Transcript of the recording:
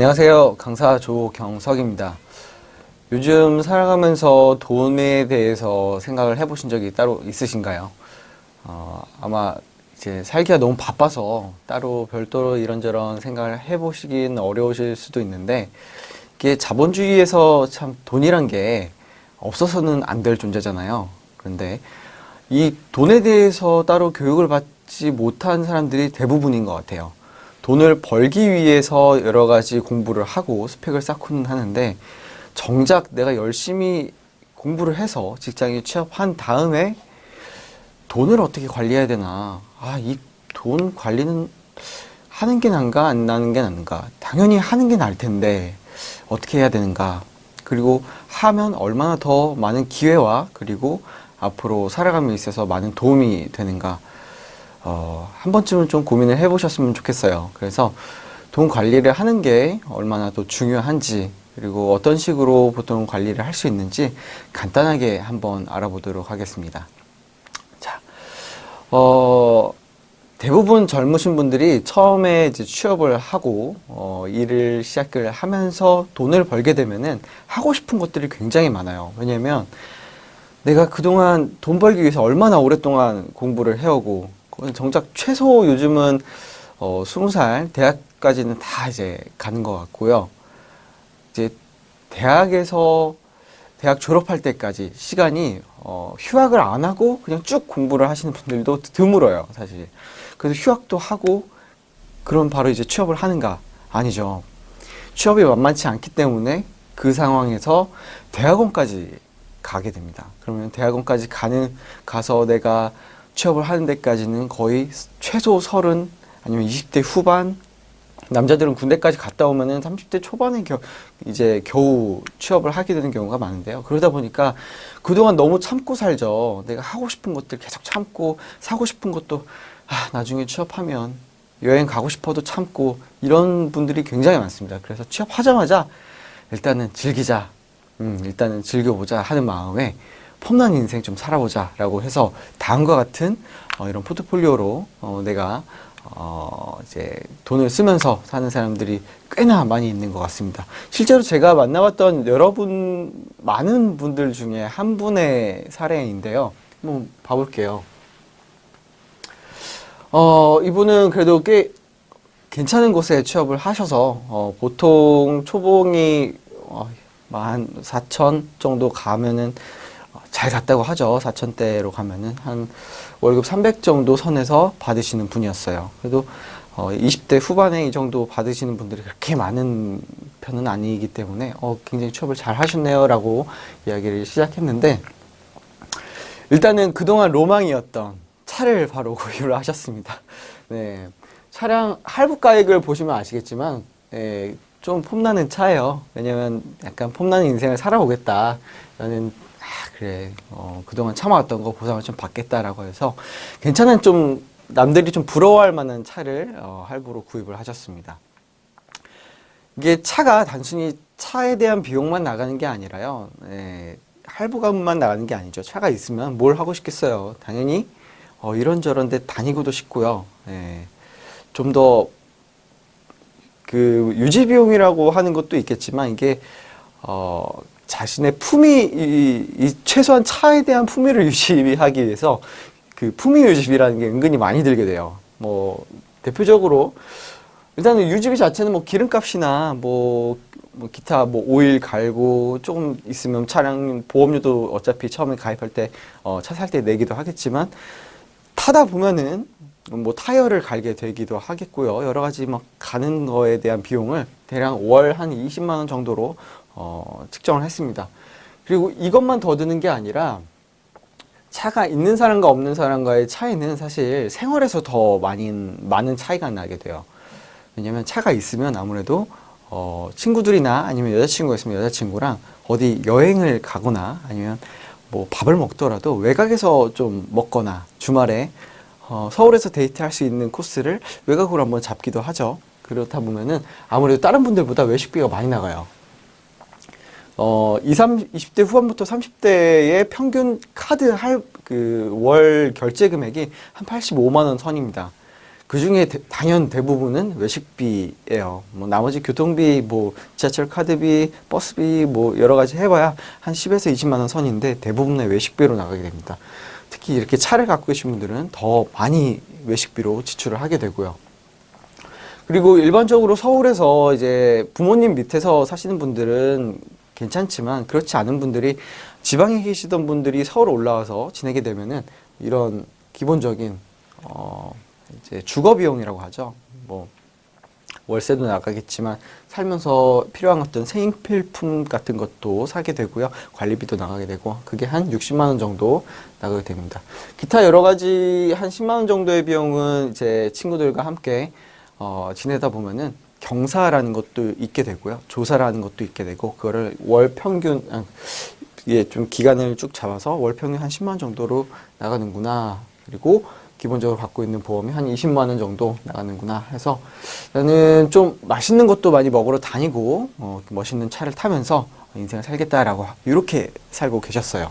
안녕하세요. 강사 조경석입니다. 요즘 살아가면서 돈에 대해서 생각을 해보신 적이 따로 있으신가요? 어, 아마 이제 살기가 너무 바빠서 따로 별도로 이런저런 생각을 해보시긴 어려우실 수도 있는데 이게 자본주의에서 참 돈이란 게 없어서는 안 될 존재잖아요. 그런데 이 돈에 대해서 따로 교육을 받지 못한 사람들이 대부분인 것 같아요. 돈을 벌기 위해서 여러 가지 공부를 하고 스펙을 쌓고는 하는데 정작 내가 열심히 공부를 해서 직장에 취업한 다음에 돈을 어떻게 관리해야 되나. 아, 이 돈 관리는 하는 게 난가, 안 나는 게 난가. 당연히 하는 게 나을 텐데, 어떻게 해야 되는가. 그리고 하면 얼마나 더 많은 기회와 그리고 앞으로 살아감에 있어서 많은 도움이 되는가. 어, 한 번쯤은 좀 고민을 해보셨으면 좋겠어요. 그래서 돈 관리를 하는 게 얼마나 또 중요한지, 그리고 어떤 식으로 보통 관리를 할 수 있는지 간단하게 한번 알아보도록 하겠습니다. 자, 어, 대부분 젊으신 분들이 처음에 이제 취업을 하고, 어, 일을 시작을 하면서 돈을 벌게 되면은 하고 싶은 것들이 굉장히 많아요. 왜냐면 내가 그동안 돈 벌기 위해서 얼마나 오랫동안 공부를 해오고, 정작 최소 요즘은 어, 20살, 대학까지는 다 이제 가는 것 같고요. 이제 대학에서 대학 졸업할 때까지 시간이 어, 휴학을 안 하고 그냥 쭉 공부를 하시는 분들도 드물어요, 사실. 그래서 휴학도 하고 그럼 바로 이제 취업을 하는가? 아니죠. 취업이 만만치 않기 때문에 그 상황에서 대학원까지 가게 됩니다. 그러면 대학원까지 가는 가서 내가 취업을 하는 데까지는 거의 최소 서른 아니면 20대 후반 남자들은 군대까지 갔다 오면은 30대 초반에 겨, 이제 겨우 취업을 하게 되는 경우가 많은데요. 그러다 보니까 그동안 너무 참고 살죠. 내가 하고 싶은 것들 계속 참고 사고 싶은 것도 아, 나중에 취업하면 여행 가고 싶어도 참고 이런 분들이 굉장히 많습니다. 그래서 취업하자마자 일단은 즐기자. 음, 일단은 즐겨보자 하는 마음에 폼난 인생 좀 살아보자라고 해서 다음과 같은 어, 이런 포트폴리오로 어, 내가 어, 이제 돈을 쓰면서 사는 사람들이 꽤나 많이 있는 것 같습니다. 실제로 제가 만나봤던 여러분, 많은 분들 중에 한 분의 사례인데요. 한번 봐볼게요. 어, 이분은 그래도 꽤 괜찮은 곳에 취업을 하셔서, 어, 보통 초봉이, 어, 한 4천 정도 가면은 어, 잘 갔다고 하죠. 4천대로 가면은 한 월급 300 정도 선에서 받으시는 분이었어요. 그래도 어, 20대 후반에 이 정도 받으시는 분들이 그렇게 많은 편은 아니기 때문에 어, 굉장히 취업을 잘 하셨네요라고 이야기를 시작했는데 일단은 그동안 로망이었던 차를 바로 구입을 하셨습니다. 네. 차량 할부 가액을 보시면 아시겠지만 예, 좀 폼나는 차예요. 왜냐면 약간 폼나는 인생을 살아보겠다. 라는 아, 그래. 어, 그동안 참아왔던 거 보상을 좀 받겠다라고 해서 괜찮은 좀 남들이 좀 부러워할 만한 차를 어, 할부로 구입을 하셨습니다. 이게 차가 단순히 차에 대한 비용만 나가는 게 아니라요. 예, 할부가만 나가는 게 아니죠. 차가 있으면 뭘 하고 싶겠어요. 당연히 어, 이런저런 데 다니고도 싶고요. 예, 좀더 그 유지 비용이라고 하는 것도 있겠지만 이게 어 자신의 품위 이, 이 최소한 차에 대한 품위를 유지하기 위해서 그 품위 유지비라는 게 은근히 많이 들게 돼요. 뭐 대표적으로 일단은 유지비 자체는 뭐 기름값이나 뭐, 뭐 기타 뭐 오일 갈고 조금 있으면 차량 보험료도 어차피 처음에 가입할 때 어, 차 살 때 내기도 하겠지만 타다 보면은 뭐 타이어를 갈게 되기도 하겠고요. 여러 가지 막 가는 거에 대한 비용을 대략 월 한 20만 원 정도로 어, 측정을 했습니다. 그리고 이것만 더 드는 게 아니라 차가 있는 사람과 없는 사람과의 차이는 사실 생활에서 더 많이 많은 차이가 나게 돼요. 왜냐면 차가 있으면 아무래도 어, 친구들이나 아니면 여자친구가 있으면 여자친구랑 어디 여행을 가거나 아니면 뭐 밥을 먹더라도 외곽에서 좀 먹거나 주말에 어, 서울에서 데이트할 수 있는 코스를 외곽으로 한번 잡기도 하죠. 그렇다 보면은 아무래도 다른 분들보다 외식비가 많이 나가요. 어, 20, 30, 20대 후반부터 30대의 평균 카드 할, 그, 월 결제 금액이 한 85만원 선입니다. 그 중에 당연 대부분은 외식비예요. 뭐 나머지 교통비, 뭐 지하철 카드비, 버스비 뭐 여러 가지 해봐야 한 10에서 20만 원 선인데 대부분의 외식비로 나가게 됩니다. 특히 이렇게 차를 갖고 계신 분들은 더 많이 외식비로 지출을 하게 되고요. 그리고 일반적으로 서울에서 이제 부모님 밑에서 사시는 분들은 괜찮지만 그렇지 않은 분들이 지방에 계시던 분들이 서울 올라와서 지내게 되면은 이런 기본적인 어 이제 주거 비용이라고 하죠. 뭐 월세도 나가겠지만 살면서 필요한 어떤 생필품 같은 것도 사게 되고요. 관리비도 나가게 되고 그게 한 60만 원 정도 나가게 됩니다. 기타 여러 가지 한 10만 원 정도의 비용은 이제 친구들과 함께 어, 지내다 보면은 경사라는 것도 있게 되고요. 조사라는 것도 있게 되고 그거를 월 평균 아, 예, 좀 기간을 쭉 잡아서 월 평균 한 10만 원 정도로 나가는구나. 그리고 기본적으로 갖고 있는 보험이 한 20만 원 정도 나가는구나 해서 나는 좀 맛있는 것도 많이 먹으러 다니고 어, 멋있는 차를 타면서 인생을 살겠다라고 이렇게 살고 계셨어요.